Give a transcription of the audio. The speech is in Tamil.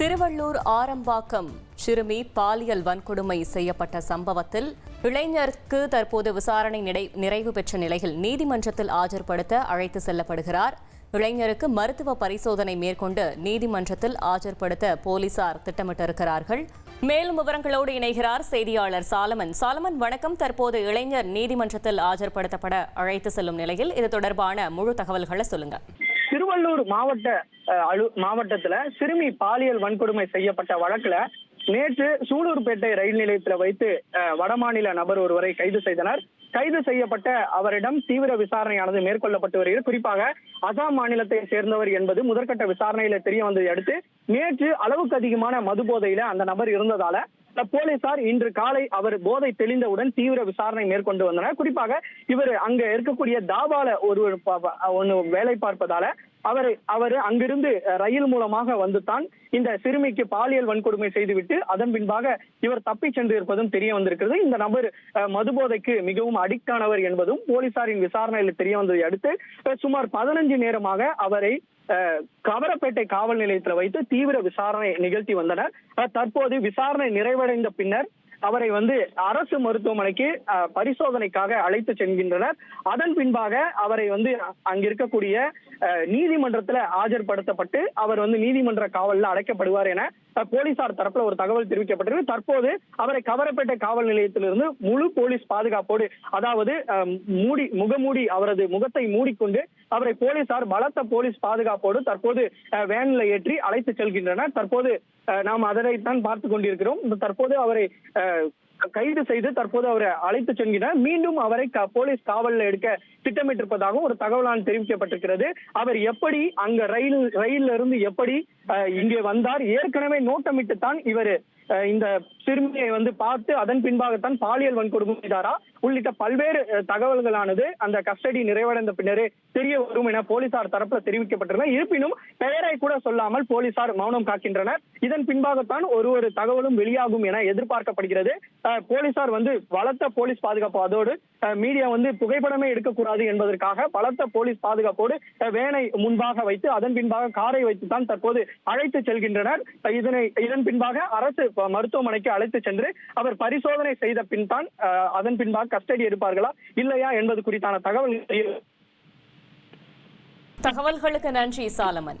திருவள்ளூர் ஆரம்பாக்கம் சிறுமி பாலியல் வன்கொடுமை செய்யப்பட்ட சம்பவத்தில் இளைஞருக்கு தற்போது விசாரணை நிறைவு பெற்ற நிலையில் நீதிமன்றத்தில் ஆஜர்படுத்த அழைத்து செல்லப்படுகிறார். இளைஞருக்கு மருத்துவ பரிசோதனை மேற்கொண்டு நீதிமன்றத்தில் ஆஜர்படுத்த போலீசார் திட்டமிட்டிருக்கிறார்கள். மேலும் விவரங்களோடு இணைகிறார் செய்தியாளர் சாலமன். சாலமன் வணக்கம். தற்போது இளைஞர் நீதிமன்றத்தில் ஆஜர்படுத்தப்பட அழைத்து செல்லும் நிலையில் இது தொடர்பான முழு தகவல்களை சொல்லுங்கள். திருவள்ளூர் மாவட்ட அலு மாவட்டத்துல சிறுமி பாலியல் வன்கொடுமை செய்யப்பட்ட வழக்குல நேற்று சூலூர்பேட்டை ரயில் நிலையத்துல வைத்து வடமாநில நபர் ஒருவரை கைது செய்தனர். கைது செய்யப்பட்ட அவரிடம் தீவிர விசாரணையானது மேற்கொள்ளப்பட்டு வருகிறது. குறிப்பாக அசாம் மாநிலத்தை சேர்ந்தவர் என்பது முதற்கட்ட விசாரணையில தெரிய வந்ததை அடுத்து நேற்று அளவுக்கு அதிகமான மது போதையில அந்த நபர் இருந்ததால போலீசார் இன்று காலை அவர் போதை தெளிந்தவுடன் தீவிர விசாரணை மேற்கொண்டு வந்தனர். குறிப்பாக இவர் அங்க இருக்கக்கூடிய தாபால ஒருவர் ஒன்று வேலை பார்ப்பதால அவர் அவர் அங்கிருந்து ரயில் மூலமாக வந்து தான் இந்த சிறுமிக்கு பாலியல் வன்கொடுமை செய்துவிட்டு அதன் பின்பாக இவர் தப்பி சென்று இருப்பதும் தெரிய வந்திருக்கிறது. இந்த நபர் அஹ், மதுபோதைக்கு மிகவும் அடிக்ட் ஆனவர் என்பதும் போலீசாரின் விசாரணையில் தெரிய வந்ததை அடுத்து சுமார் பதினஞ்சு நேரமாக அவரை அஹ், கவரப்பேட்டை காவல் நிலையத்தில் வைத்து தீவிர விசாரணை நிகழ்த்தி வந்தனர். தற்போது விசாரணை நிறைவடைந்த பின்னர் அவரை வந்து அரசு மருத்துவமனைக்கு பரிசோதனைக்காக அழைத்து செல்கின்றனர். அதன் பின்பாக அவரை வந்து அங்கிருக்கக்கூடிய அஹ், நீதிமன்றத்துல ஆஜர்படுத்தப்பட்டு அவர் வந்து நீதிமன்ற காவலில் அடைக்கப்படுவார் என போலீசார் தரப்புல ஒரு தகவல் தெரிவிக்கப்பட்டிருக்கு. தற்போது அவரை கவரப்பேட்டை காவல் நிலையத்திலிருந்து முழு போலீஸ் பாதுகாப்போடு அதாவது அஹ், மூடி முகமூடி அவரது முகத்தை மூடிக்கொண்டு அவரை போலீசார் பலத்த போலீஸ் பாதுகாப்போடு தற்போது வேன்ல ஏற்றி அழைத்து செல்கின்றனர். தற்போது நாம் அதனைத்தான் பார்த்து கொண்டிருக்கிறோம். தற்போது அவரை கைது செய்து தற்போது அவரை அழைத்து சென்கிறார் மீண்டும் அவரை போலீஸ் காவலில் எடுக்க திட்டமிட்டிருப்பதாகவும் ஒரு தகவலான தெரிவிக்கப்பட்டிருக்கிறது. அவர் எப்படி அங்க ரயில் ரயில்ல இருந்து எப்படி இங்கே வந்தார்? ஏற்கனவே நோட்டமிட்டு தான் இவர் இந்த சிறுமியை வந்து பார்த்து அதன் பின்பாகத்தான் பாலியல் வன்கொடுமை செய்தாரா? உள்ளிட்ட பல்வேறு தகவல்களானது அந்த கஸ்டடி நிறைவடைந்த பின்னரே தெரிய வரும் என போலீசார் தரப்புல தெரிவிக்கப்பட்டிருந்தன. இருப்பினும் பெயரை கூட சொல்லாமல் போலீசார் மௌனம் காக்கின்றனர். இதன் அதன் பின்பாகத்தான் ஒரு ஒரு தகவலும் வெளியாகும் என எதிர்பார்க்கப்படுகிறது. போலீசார் வந்து பலத்த போலீஸ் பாதுகாப்பு அதோடு மீடியா வந்து புகைப்படமே எடுக்கக்கூடாது என்பதற்காக பலத்த போலீஸ் பாதுகாப்போடு வேனை முன்பாக வைத்து அதன் பின்பாக காரை வைத்து தான் தற்போது அழைத்து செல்கின்றனர். இதனை இதன் பின்பாக அரசு மருத்துவமனைக்கு அழைத்து சென்று அவர் பரிசோதனை செய்த பின் தான் அதன் பின்பாக கஸ்டடி எடுப்பார்களா இல்லையா என்பது குறித்தான தகவல் தகவல்களுக்கு நன்றி சாலமன்.